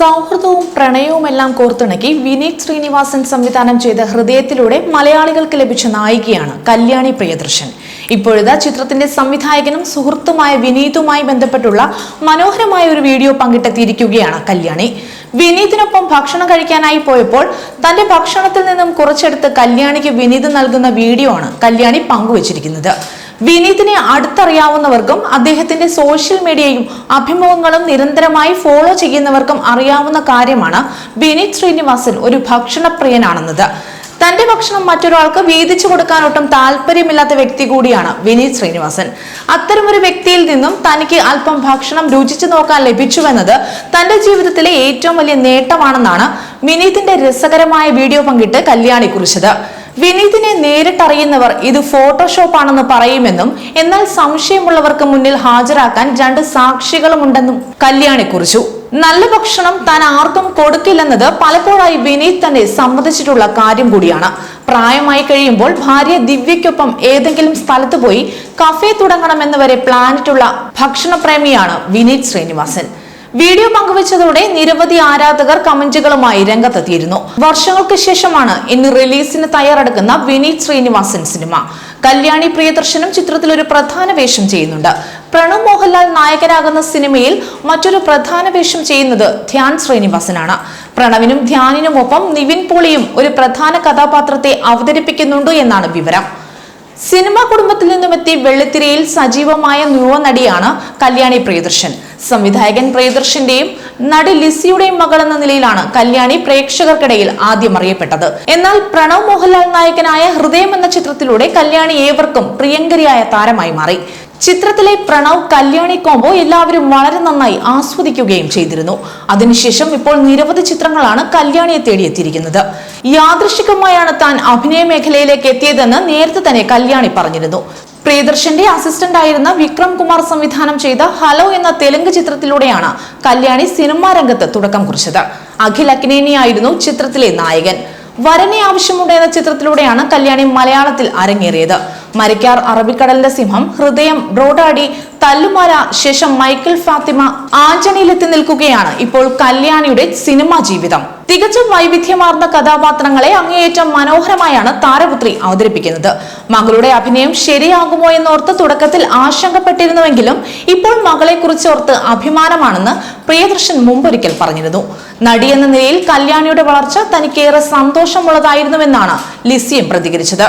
സൗഹൃദവും പ്രണയവുമെല്ലാം കോർത്തിണക്കി വിനീത് ശ്രീനിവാസൻ സംവിധാനം ചെയ്ത ഹൃദയത്തിലൂടെ മലയാളികൾക്ക് ലഭിച്ച നായികയാണ് കല്യാണി പ്രിയദർശൻ. ഇപ്പോഴത്തെ ചിത്രത്തിന്റെ സംവിധായകനും സുഹൃത്തുമായ വിനീതുമായി ബന്ധപ്പെട്ടുള്ള മനോഹരമായ ഒരു വീഡിയോ പങ്കിട്ടെത്തിയിരിക്കുകയാണ് കല്യാണി. വിനീതിനൊപ്പം ഭക്ഷണം കഴിക്കാനായി പോയപ്പോൾ തന്റെ ഭക്ഷണത്തിൽ നിന്നും കുറച്ചെടുത്ത് കല്യാണിക്ക് വിനീത് നൽകുന്ന വീഡിയോ ആണ് കല്യാണി പങ്കുവച്ചിരിക്കുന്നത്. വിനീതിനെ അടുത്തറിയാവുന്നവർക്കും അദ്ദേഹത്തിന്റെ സോഷ്യൽ മീഡിയയും അഭിമുഖങ്ങളും നിരന്തരമായി ഫോളോ ചെയ്യുന്നവർക്കും അറിയാവുന്ന കാര്യമാണ് വിനീത് ശ്രീനിവാസൻ ഒരു ഭക്ഷണപ്രിയനാണെന്നത്. തന്റെ ഭക്ഷണം മറ്റൊരാൾക്ക് വീതിച്ചു കൊടുക്കാനൊട്ടും താല്പര്യമില്ലാത്ത വ്യക്തി കൂടിയാണ് വിനീത് ശ്രീനിവാസൻ. അത്തരമൊരു വ്യക്തിയിൽ നിന്നും തനിക്ക് അല്പം ഭക്ഷണം രുചിച്ചു നോക്കാൻ ലഭിച്ചുവെന്നത് തന്റെ ജീവിതത്തിലെ ഏറ്റവും വലിയ നേട്ടമാണെന്നാണ് വിനീതിന്റെ രസകരമായ വീഡിയോ പങ്കിട്ട് കല്യാണി കുറിച്ചത് വിനീതിനെ നേരിട്ടറിയുന്നവർ ഇത് ഫോട്ടോഷോപ്പ് ആണെന്ന് പറയുമെന്നും എന്നാൽ സംശയമുള്ളവർക്ക് മുന്നിൽ ഹാജരാക്കാൻ രണ്ട് സാക്ഷികളുമുണ്ടെന്നും കല്യാണി കുറിച്ചു. നല്ല ഭക്ഷണം താൻ ആർക്കും കൊടുക്കില്ലെന്നത് പലപ്പോഴായി വിനീത് തന്നെ സമ്മതിച്ചിട്ടുള്ള കാര്യം കൂടിയാണ്. പ്രായമായി കഴിയുമ്പോൾ ഭാര്യ ദിവ്യയ്ക്കൊപ്പം ഏതെങ്കിലും സ്ഥലത്ത് പോയി കഫേ തുടങ്ങണമെന്ന് വരെ പ്ലാനിട്ടുള്ള ഭക്ഷണപ്രേമിയാണ് വിനീത് ശ്രീനിവാസൻ. വീഡിയോ പങ്കുവച്ചതോടെ നിരവധി ആരാധകർ കമന്റുകളുമായി രംഗത്തെത്തിയിരുന്നു. വർഷങ്ങൾക്ക് ശേഷമാണ് ഇന്ന് റിലീസിന് തയ്യാറെടുക്കുന്ന വിനീത് ശ്രീനിവാസൻ സിനിമ. കല്യാണി പ്രിയദർശനും ചിത്രത്തിൽ ഒരു പ്രധാന വേഷം ചെയ്യുന്നുണ്ട്. പ്രണവ് മോഹൻലാൽ നായകനാകുന്ന സിനിമയിൽ മറ്റൊരു പ്രധാന വേഷം ചെയ്യുന്നത് ധ്യാൻ ശ്രീനിവാസനാണ്. പ്രണവിനും ധ്യാനിനുമൊപ്പം നിവിൻ പോളിയും ഒരു പ്രധാന കഥാപാത്രത്തെ അവതരിപ്പിക്കുന്നുണ്ട് എന്നാണ് വിവരം. സിനിമാ കുടുംബത്തിൽ നിന്നുമെത്തി വെള്ളിത്തിരയിൽ സജീവമായ യുവ നടിയാണ് കല്യാണി പ്രിയദർശൻ. സംവിധായകൻ പ്രിയദർശന്റെയും നടി ലിസിയുടെയും മകൾ എന്ന നിലയിലാണ് കല്യാണി പ്രേക്ഷകർക്കിടയിൽ ആദ്യം അറിയപ്പെട്ടത്. എന്നാൽ പ്രണവ് മോഹൻലാൽ നായകനായ ഹൃദയം എന്ന ചിത്രത്തിലൂടെ കല്യാണി ഏവർക്കും പ്രിയങ്കരിയായ താരമായി മാറി. ചിത്രത്തിലെ പ്രണവ് കല്യാണി കോംബോ എല്ലാവരും വളരെ നന്നായി ആസ്വദിക്കുകയും ചെയ്തിരുന്നു. അതിനുശേഷം ഇപ്പോൾ നിരവധി ചിത്രങ്ങളാണ് കല്യാണിയെ തേടിയെത്തിയിരിക്കുന്നത്. യാദൃശികമായാണ് താൻ അഭിനയ മേഖലയിലേക്ക് എത്തിയതെന്ന് നേരത്തെ തന്നെ കല്യാണി പറഞ്ഞിരുന്നു. പ്രിയദർശന്റെ അസിസ്റ്റന്റ് ആയിരുന്ന വിക്രം കുമാർ സംവിധാനം ചെയ്ത ഹലോ എന്ന തെലുങ്ക് ചിത്രത്തിലൂടെയാണ് കല്യാണി സിനിമാ രംഗത്ത് തുടക്കം കുറിച്ചത്. അഖിൽ അക്കിനേനിയായിരുന്നു ചിത്രത്തിലെ നായകൻ. വരനെ ആവശ്യമുണ്ട് എന്ന ചിത്രത്തിലൂടെയാണ് കല്യാണി മലയാളത്തിൽ അരങ്ങേറിയത്. മരിക്കാർ അറബിക്കടലിന്റെ സിംഹം ഹൃദയം ബ്രോഡാഡി തല്ലുമാല ശേഷം മൈക്കിൾ ഫാത്തിമ ആഞ്ചണിയിലെത്തി നിൽക്കുകയാണ് ഇപ്പോൾ കല്യാണിയുടെ സിനിമാ ജീവിതം. തികച്ചും വൈവിധ്യമാർന്ന കഥാപാത്രങ്ങളെ അങ്ങേയറ്റം മനോഹരമായാണ് താരപുത്രി അവതരിപ്പിക്കുന്നത്. മകളുടെ അഭിനയം ശരിയാകുമോ എന്നോർത്ത് തുടക്കത്തിൽ ആശങ്കപ്പെട്ടിരുന്നുവെങ്കിലും ഇപ്പോൾ മകളെ കുറിച്ചോർത്ത് അഭിമാനമാണെന്ന് പ്രിയദർശൻ മുമ്പൊരിക്കൽ പറഞ്ഞിരുന്നു. എന്ന നിലയിൽ കല്യാണിയുടെ വളർച്ച തനിക്കേറെ സന്തോഷമുള്ളതായിരുന്നുവെന്നാണ് ലിസിയും പ്രതികരിച്ചത്.